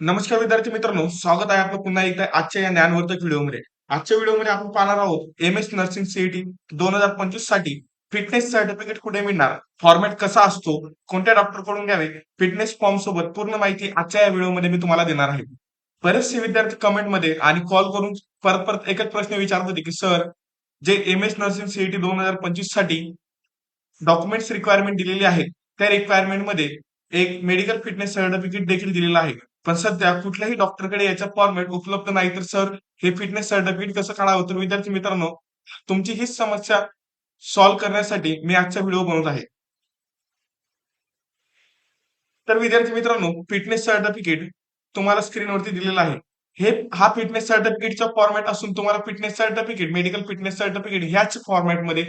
नमस्कार विद्यार्थी मित्रांनो स्वागत आहे आपलं पुन्हा एकदा आजच्या या ज्ञानवर्धक व्हिडिओमध्ये. आजच्या व्हिडिओमध्ये आपण पाहणार आहोत एम एस नर्सिंग सीईटी दोन हजार पंचवीससाठी फिटनेस सर्टिफिकेट कुठे मिळणार? फॉर्मॅट कसा असतो? कोणत्या डॉक्टरकडून घ्यावे? फिटनेस फॉर्म सोबत पूर्ण माहिती आजच्या या व्हिडिओमध्ये मी तुम्हाला देणार आहे. बरेचसे विद्यार्थी कमेंटमध्ये आणि कॉल करून परत परत एकच प्रश्न विचारत होते की सर जे एम एस नर्सिंग सीईटी दोन हजार पंचवीससाठी डॉक्युमेंट्स रिक्वायरमेंट दिलेली आहेत त्या रिक्वायरमेंटमध्ये एक मेडिकल फिटनेस सर्टिफिकेट देखील दिलेलं आहे. पण सध्या कुठल्याही डॉक्टरकडे याचा फॉर्मेट उपलब्ध नाही. तर सर हे फिटनेस सर्टिफिकेट कसं काढावं? तर विद्यार्थी मित्रांनो तुमची हीच समस्या सॉल्व्ह करण्यासाठी मी आजचा व्हिडिओ बनवत आहे. तर विद्यार्थी मित्रांनो फिटनेस सर्टिफिकेट तुम्हाला स्क्रीनवरती दिलेलं आहे. हे हा फिटनेस सर्टिफिकेटचा फॉर्मॅट असून तुम्हाला fitness certificate medical fitness certificate ह्याच फॉर्मॅटमध्ये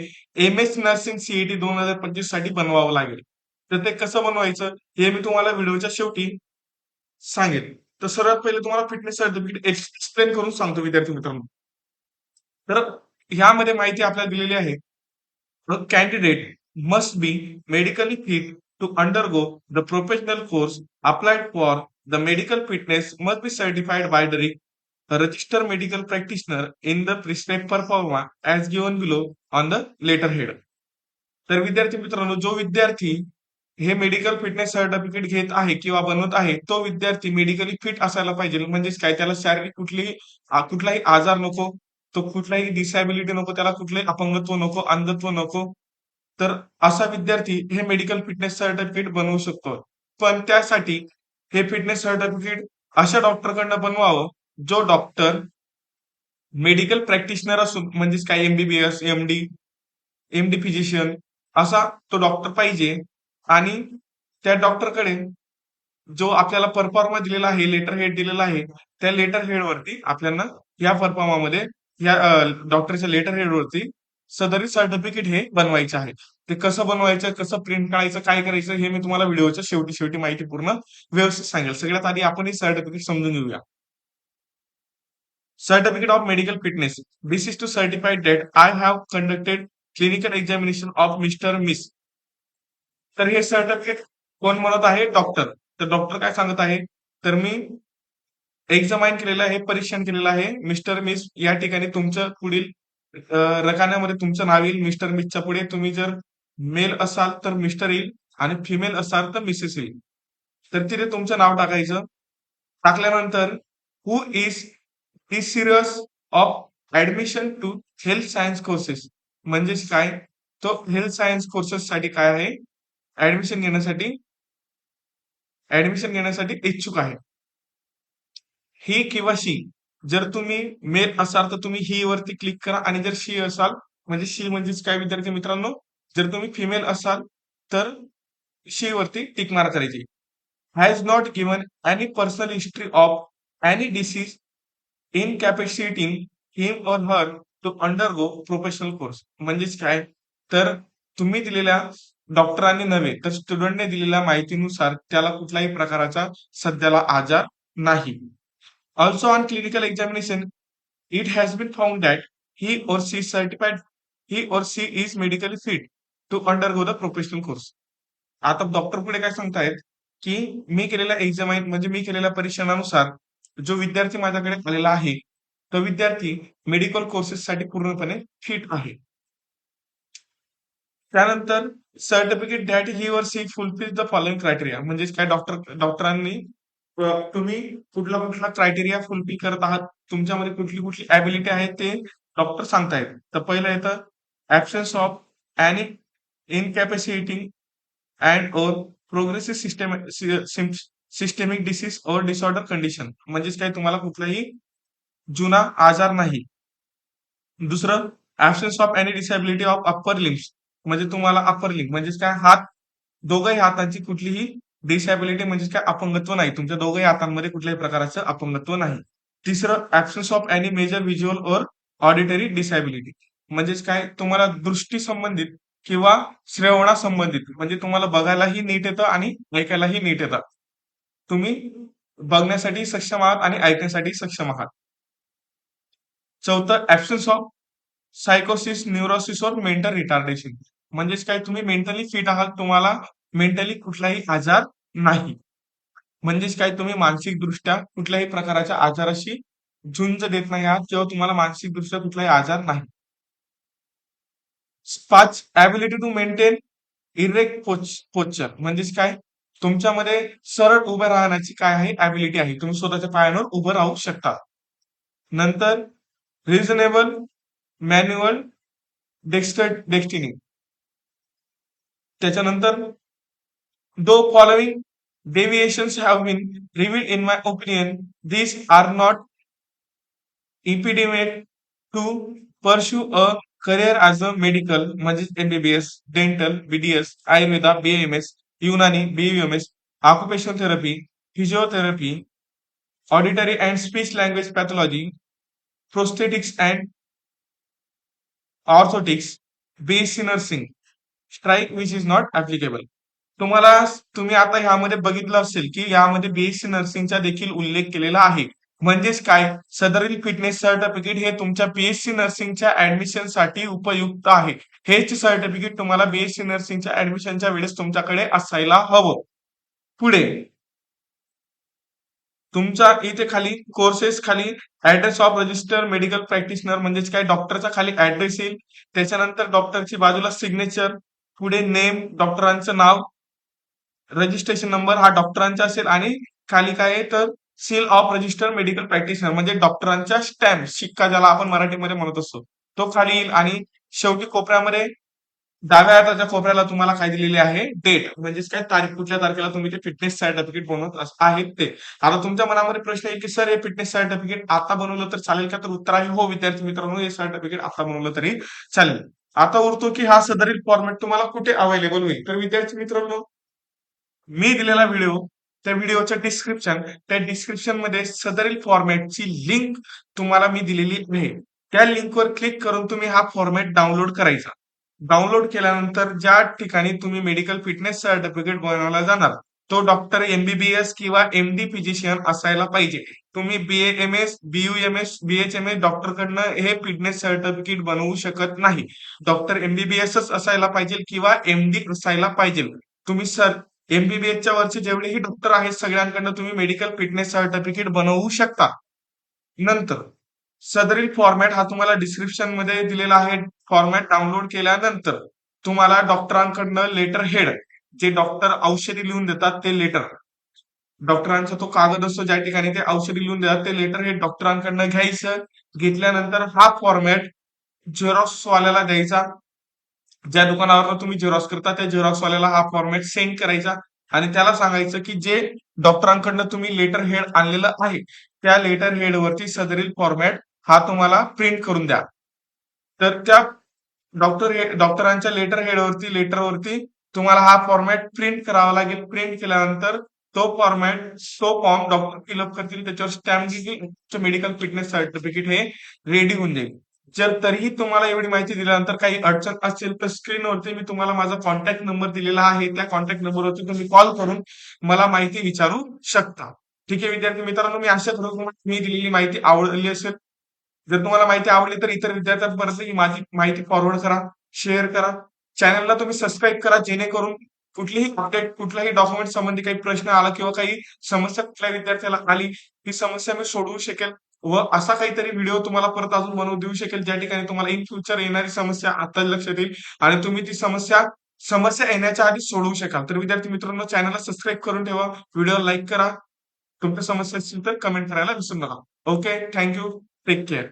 एम एस नर्सिंग सीईटी दोन हजार पंचवीससाठी बनवावं लागेल. तर ते कसं बनवायचं हे मी तुम्हाला व्हिडिओच्या शेवटी सांगेल. तर सर्वात पहिले तुम्हाला फिटनेस सर्टिफिकेट एक्सप्लेन करून सांगतो विद्यार्थी मित्रांनो. तर ह्यामध्ये माहिती आपल्याला दिलेली आहे. Candidate must be medically fit to undergo the professional course applied for the medical fitness must be certified by the register medical practitioner in the prescribe proforma as given below on the letter head तर विद्यार्थी मित्रांनो जो विद्यार्थी हे medical fitness certificate घेत आहे किंवा बनवत आहे तो विद्यार्थी मेडिकली फिट असायला पाहिजे. म्हणजेच काय? त्याला शारीरिक कुठलीही कुठलाही आजार नको तो कुठलाही डिसॅबिलिटी नको त्याला कुठलंही अपंगत्व नको अंधत्व नको तर असा विद्यार्थी हे मेडिकल फिटनेस सर्टिफिकेट बनवू शकतो. पण त्यासाठी हे फिटनेस सर्टिफिकेट अशा डॉक्टरकडनं बनवावं जो डॉक्टर मेडिकल प्रॅक्टिशनर असून म्हणजेच काय? एमबीबीएस एमडी एमडी फिजिशियन असा तो डॉक्टर पाहिजे आणि त्या डॉक्टरकडे जो आपल्याला परफॉर्मा दिलेला आहे लेटर हेड दिलेला आहे त्या लेटर हेड वरती आपल्याला या परफॉर्मामध्ये या डॉक्टरच्या लेटर हेड वरती सदरी सर्टिफिकेट हे बनवायचे आहे. ते कसं बनवायचं कसं प्रिंट काढायचं काय करायचं हे मी तुम्हाला व्हिडिओच्या शेवटी शेवटी माहिती पूर्ण व्यवस्थित सांगेल. सगळ्यात आधी आपण हे सर्टिफिकेट समजून घेऊया. Certificate of medical fitness this is to certified that I have conducted clinical examination of mister miss तर हे सर्टिफिकेट कोण म्हणत आहे? डॉक्टर तर डॉक्टर काय सांगत आहे? तर मी एक्झामाइन केलेलं आहे परीक्षण केलेलं आहे. मिस्टर मिस या ठिकाणी तुमचं पुढील रकान्यामध्ये तुमचं नाव येईल. मिस्टर मिसच्या पुढे तुम्ही जर मेल असाल तर मिस्टर येईल आणि फिमेल असाल तर मिसेस येईल. तर तिथे तुमचं नाव टाकायचं. टाकल्यानंतर who is desirous of admission to health science courses म्हणजेच काय? तो हेल्थ सायन्स कोर्सेस साठी काय आहे? ऍडमिशन घेण्यासाठी ऍडमिशन घेण्यासाठी इच्छुक आहे. ही किंवा शी जर तुम्ही मेल असाल तर तुम्ही ही वरती क्लिक करा आणि जर शी असाल म्हणजे शी म्हणजेच काय विद्यार्थी मित्रांनो? जर तुम्ही फिमेल असाल तर शी वरती टिक मारा करायची. Has not given any personal history of any disease in capacity him or her to undergo professional course म्हणजेच काय? तर तुम्ही दिलेल्या डॉक्टरांनी नव्हे तर स्टुडंटने दिलेल्या माहितीनुसार त्याला कुठल्याही प्रकारचा सध्याला आजार नाही. Also on clinical examination it has been found that he or she certified he or she is medically fit to undergo the professional course आता डॉक्टर पुढे काय सांगतायत? की मी केलेल्या एक्झामाइन म्हणजे मी केलेल्या परीक्षणानुसार जो विद्यार्थी माझ्याकडे आलेला आहे तो विद्यार्थी मेडिकल कोर्सेस साठी पूर्णपणे फिट आहे. त्यानंतर certificate that he or she fulfil the following criteria म्हणजे काय डॉक्टर डॉक्टरांनी तुम्ही कुठला कुठला क्रायटेरिया फुलफिल करत आहात? तुमच्यामध्ये कुठली कुठली ऍबिलिटी आहे ते डॉक्टर सांगतायत. तर पहिलं येतं absence of any incapacitating and or progressive system systemic disease or disorder condition म्हणजेच काय? तुम्हाला कुठलाही जुना आजार नाही. दुसरं absence of any disability of upper limbs म्हणजे तुम्हाला अपर लिंक म्हणजेच काय? हात दोघही हातांची कुठलीही डिसॅबिलिटी म्हणजे काय? अपंगत्व नाही. तुमच्या दोघही हातांमध्ये कुठल्याही प्रकारचं अपंगत्व नाही. तिसरं absence of any major visual or auditory disability म्हणजेच काय? तुम्हाला दृष्टी संबंधित किंवा श्रवणा संबंधित म्हणजे तुम्हाला बघायलाही नीट येतं आणि ऐकायलाही नीट येतं. तुम्ही बघण्यासाठी सक्षम आहात आणि ऐकण्यासाठी सक्षम आहात. चौथं ऍबसन्स ऑफ सायकोसिस न्यूरोसिस और मेंटल रिटार्डेशन म्हणजेच काय तुम्ही मेंटली फिट आहात तुम्हाला मेंटली कुठलाही आजार नाही. म्हणजेच काय तुम्ही मानसिकदृष्ट्या कुठल्याही प्रकारच्या आजाराशी झुंज देत नाही आहात किंवा तुम्हाला मानसिकदृष्ट्या कुठलाही आजार नाही. पाच ability to maintain erect posture म्हणजेच काय तुमच्यामध्ये सरळ उभं राहण्याची काय आहे? ऍबिलिटी आहे. तुम्ही स्वतःच्या पायांवर उभं राहू शकता. नंतर रिझनेबल मॅन्युअल डेक्स्टर डेक्स्टिनी त्याच्यानंतर the following deviations have been revealed in my opinion these are not impediment to pursue a career as a medical म्हणजेच MBBS dental BDS Ayurveda BMS Unani BUMS occupational therapy physiotherapy auditory and speech language pathology prosthetics and orthotics BSc nursing strike which is not applicable तुम्हाला तुम्ही आता ह्यामध्ये बघितलं असेल की यामध्ये BSc नर्सिंगचा देखील उल्लेख केलेला आहे. म्हणजेच काय? सदरील फिटनेस सर्टिफिकेट हे तुमच्या बीएससी नर्सिंगच्या ऍडमिशनसाठी उपयुक्त आहे. हेच सर्टिफिकेट तुम्हाला बीएससी नर्सिंगच्या ऍडमिशनच्या वेळेस तुमच्याकडे असायला हवं. पुढे. तुमच्या इथे खाली कोर्सेस खाली address of register medical practitioner म्हणजेच काय? डॉक्टरचा खाली ऍड्रेस येईल. त्याच्यानंतर डॉक्टरची बाजूला सिग्नेचर पुढे नेम डॉक्टरांचं नाव रजिस्ट्रेशन नंबर हा डॉक्टरांचा असेल आणि खाली काय आहे तर seal of register medical practitioner म्हणजे डॉक्टरांच्या स्टॅम्प शिक्का ज्याला आपण मराठीमध्ये म्हणत असतो. तो खाली येईल आणि शेवटी कोपऱ्यामध्ये डाव्या हाताच्या कोपऱ्याला तुम्हाला काय दिलेले आहे? डेट म्हणजेच काय? तारीख. कुठल्या तारखेला तुम्ही ते फिटनेस सर्टिफिकेट बनवत आहेत ते. आता तुमच्या मनामध्ये प्रश्न आहे की सर हे फिटनेस सर्टिफिकेट आता बनवलं तर चालेल का? तर उत्तर आहे हो विद्यार्थी मित्रांनो हे सर्टिफिकेट आता बनवलं तरी चालेल. आता उरतो की हा सदरील फॉर्मॅट तुम्हाला कुठे अवेलेबल होईल? तर विद्यार्थी मित्रांनो मी दिलेला व्हिडिओ त्या व्हिडिओचं डिस्क्रिप्शन त्या डिस्क्रिप्शनमध्ये सदरील फॉर्मॅटची लिंक तुम्हाला मी दिलेली आहे. त्या लिंकवर क्लिक करून तुम्ही हा फॉर्मॅट डाउनलोड करायचा. डाउनलोड केल्यानंतर ज्या ठिकाणी तुम्ही मेडिकल फिटनेस सर्टिफिकेट बनवला जाणार तो डॉक्टर एमबीबीएस किंवा एमडी फिजिशियन असायला पाहिजे. तुम्ही बी एएमएस बीयूएमएस बीएचएमएस डॉक्टरकडनं हे फिटनेस सर्टिफिकेट बनवू शकत नाही. डॉक्टर एमबीबीएसच असायला पाहिजे किंवा एमडी असायला पाहिजे. तुम्ही सर एमबीबीएसच्या वरचे जेवढेही डॉक्टर आहेत सगळ्यांकडनं तुम्ही मेडिकल फिटनेस सर्टिफिकेट बनवू शकता. नंतर सदरील फॉर्मॅट हा तुम्हाला डिस्क्रिप्शनमध्ये दिलेला आहे. फॉर्मॅट डाउनलोड केल्यानंतर तुम्हाला डॉक्टरांकडनं लेटर हेड जे डॉक्टर औषधी लिहून देतात ते लेटर डॉक्टरांचा तो कागद असतो ज्या ठिकाणी ते औषधी लिहून देतात ते लेटर हे डॉक्टरांकडनं घ्यायचं. घेतल्यानंतर हा फॉर्मॅट झेरॉक्स वाल्याला द्यायचा. ज्या दुकानावर तुम्ही झेरॉक्स करता त्या झेरॉक्स वाल्याला हा फॉर्मॅट सेंड करायचा आणि त्याला सांगायचं की जे डॉक्टरांकडनं तुम्ही लेटर हेड आणलेलं आहे त्या लेटर हेड वरती सदरील फॉर्मॅट हा तुम्हाला प्रिंट करून द्या. तर त्या डॉक्टर डॉक्टरांच्या लेटर हेडवरती लेटरवरती तुम्हाला हा फॉर्मॅट प्रिंट करावा लागेल. प्रिंट केल्यानंतर तो फॉर्मॅट तो फॉर्म डॉक्टर फिलअप करतील. त्याच्यावर स्टॅम्प घेतील. मेडिकल फिटनेस सर्टिफिकेट हे रेडी होऊन जाईल. जर तरीही तुम्हाला एवढी माहिती दिल्यानंतर काही अडचण असेल तर स्क्रीनवरती मी तुम्हाला माझा कॉन्टॅक्ट नंबर दिलेला आहे. त्या कॉन्टॅक्ट नंबरवरती तुम्ही कॉल करून मला माहिती विचारू शकता. ठीक आहे विद्यार्थी मित्रांनो मी आशा करू मी दिलेली माहिती आवडली असेल. जर तुम्हाला माहिती आवडली तर इतर विद्यार्थ्यांपर्यंत ही माझी माहिती फॉरवर्ड करा शेअर करा. चॅनलला तुम्ही सबस्क्राईब करा जेणेकरून कुठलीही अपडेट कुठल्याही डॉक्युमेंट संबंधी काही प्रश्न आला किंवा काही समस्या कुठल्या विद्यार्थ्याला आली ही समस्या मी सोडवू शकेल व असा काहीतरी व्हिडिओ तुम्हाला परत अजून बनवून देऊ शकेल. ज्या ठिकाणी तुम्हाला इन फ्युचर येणारी समस्या आता लक्षात येईल आणि तुम्ही ती समस्या समस्या येण्याच्या आधी सोडवू शकाल. तर विद्यार्थी मित्रांनो चॅनलला सबस्क्राईब करून ठेवा व्हिडिओ लाईक करा. तुमच्या समस्या असतील तर कमेंट करायला विसरू नका. Okay thank you take care